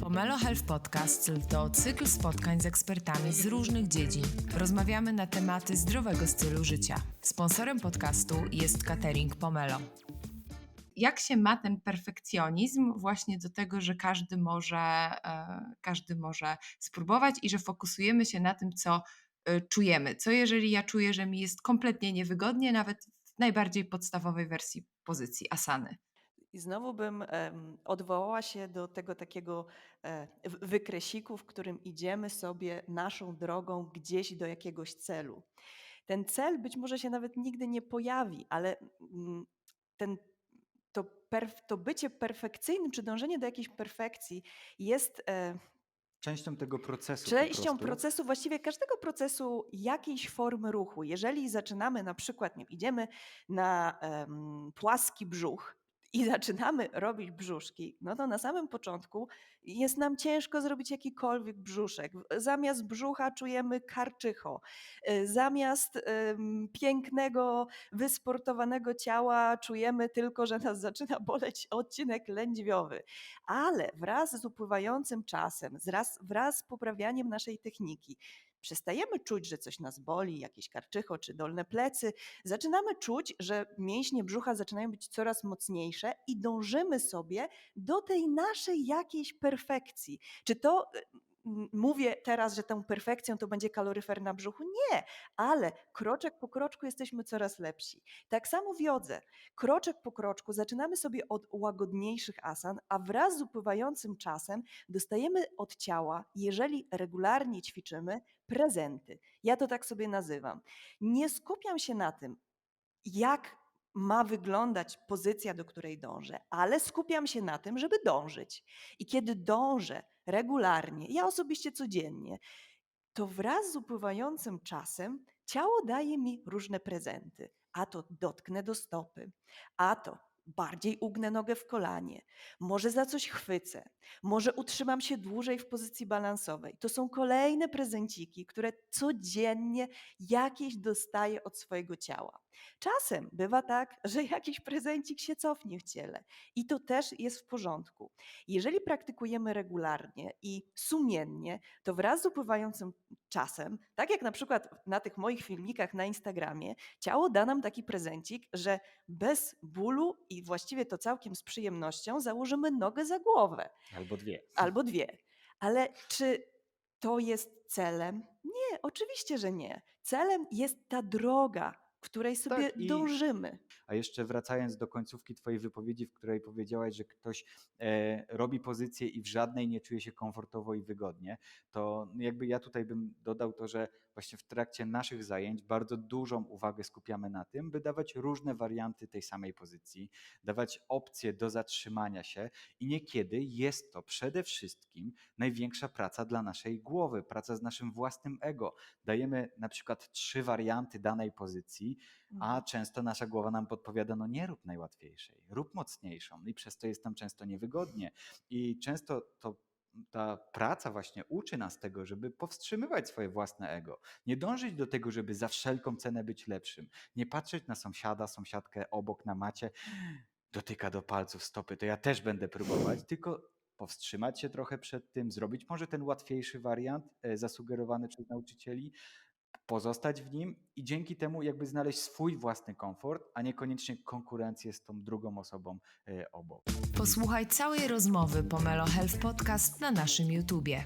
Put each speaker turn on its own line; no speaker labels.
Pomelo Health Podcast to cykl spotkań z ekspertami z różnych dziedzin. Rozmawiamy na tematy zdrowego stylu życia. Sponsorem podcastu jest catering Pomelo. Jak się ma ten perfekcjonizm właśnie do tego, że każdy może, e, każdy może spróbować i że fokusujemy się na tym, co e, czujemy? Co jeżeli ja czuję, że mi jest kompletnie niewygodnie, nawet w najbardziej podstawowej wersji pozycji asany?
I znowu bym odwołała się do tego takiego e, wykresiku, w którym idziemy sobie naszą drogą gdzieś do jakiegoś celu. Ten cel być może się nawet nigdy nie pojawi, ale mm, ten, to, perf, to bycie perfekcyjnym, czy dążenie do jakiejś perfekcji jest e,
Częścią tego procesu.
częścią procesu, właściwie każdego procesu jakiejś formy ruchu. Jeżeli zaczynamy na przykład, nie idziemy na em, płaski brzuch i zaczynamy robić brzuszki, no to na samym początku jest nam ciężko zrobić jakikolwiek brzuszek. Zamiast brzucha czujemy karczycho. Y, Zamiast pięknego, wysportowanego ciała czujemy tylko, że nas zaczyna boleć odcinek lędźwiowy. Ale wraz z upływającym czasem, wraz, wraz z poprawianiem naszej techniki, przestajemy czuć, że coś nas boli, jakieś karczycho czy dolne plecy. Zaczynamy czuć, że mięśnie brzucha zaczynają być coraz mocniejsze i dążymy sobie do tej naszej jakiejś perfekcji. Czy to y, mówię teraz, że tą perfekcją to będzie kaloryfer na brzuchu? Nie, ale kroczek po kroczku jesteśmy coraz lepsi. Tak samo w jodze. Kroczek po kroczku zaczynamy sobie od łagodniejszych asan, a wraz z upływającym czasem dostajemy od ciała, jeżeli regularnie ćwiczymy, prezenty. Ja to tak sobie nazywam. Nie skupiam się na tym, jak ma wyglądać pozycja, do której dążę, ale skupiam się na tym, żeby dążyć. I kiedy dążę regularnie, ja osobiście codziennie, to wraz z upływającym czasem ciało daje mi różne prezenty. A to dotknę do stopy, a to bardziej ugnę nogę w kolanie, może za coś chwycę, może utrzymam się dłużej w pozycji balansowej. To są kolejne prezenciki, które codziennie jakieś dostaję od swojego ciała. Czasem bywa tak, że jakiś prezencik się cofnie w ciele i to też jest w porządku. Jeżeli praktykujemy regularnie i sumiennie, to wraz z upływającym czasem, tak jak na przykład na tych moich filmikach na Instagramie, ciało da nam taki prezencik, że bez bólu i właściwie to całkiem z przyjemnością założymy nogę za głowę
Albo dwie.
albo dwie. Ale czy to jest celem? Nie, oczywiście, że nie. Celem jest ta droga, której sobie
Tak, i-
dążymy.
A jeszcze wracając do końcówki Twojej wypowiedzi, w której powiedziałaś, że ktoś e, robi pozycję i w żadnej nie czuje się komfortowo i wygodnie, to jakby ja tutaj bym dodał to, że właśnie w trakcie naszych zajęć bardzo dużą uwagę skupiamy na tym, by dawać różne warianty tej samej pozycji, dawać opcje do zatrzymania się i niekiedy jest to przede wszystkim największa praca dla naszej głowy, praca z naszym własnym ego. Dajemy na przykład trzy warianty danej pozycji,
Mhm.
a często nasza głowa nam podpowiada, no nie rób najłatwiejszej, rób mocniejszą i przez to jest nam często niewygodnie. I często to ta praca właśnie uczy nas tego, żeby powstrzymywać swoje własne ego. Nie dążyć do tego, żeby za wszelką cenę być lepszym. Nie patrzeć na sąsiada, sąsiadkę obok na macie, dotyka do palców stopy, to ja też będę próbować, tylko powstrzymać się trochę przed tym, zrobić może ten łatwiejszy wariant e, zasugerowany przez nauczycieli, pozostać w nim i dzięki temu jakby znaleźć swój własny komfort, a niekoniecznie konkurencję z tą drugą osobą e, obok.
Posłuchaj całej rozmowy Pomelo Health Podcast na naszym YouTubie.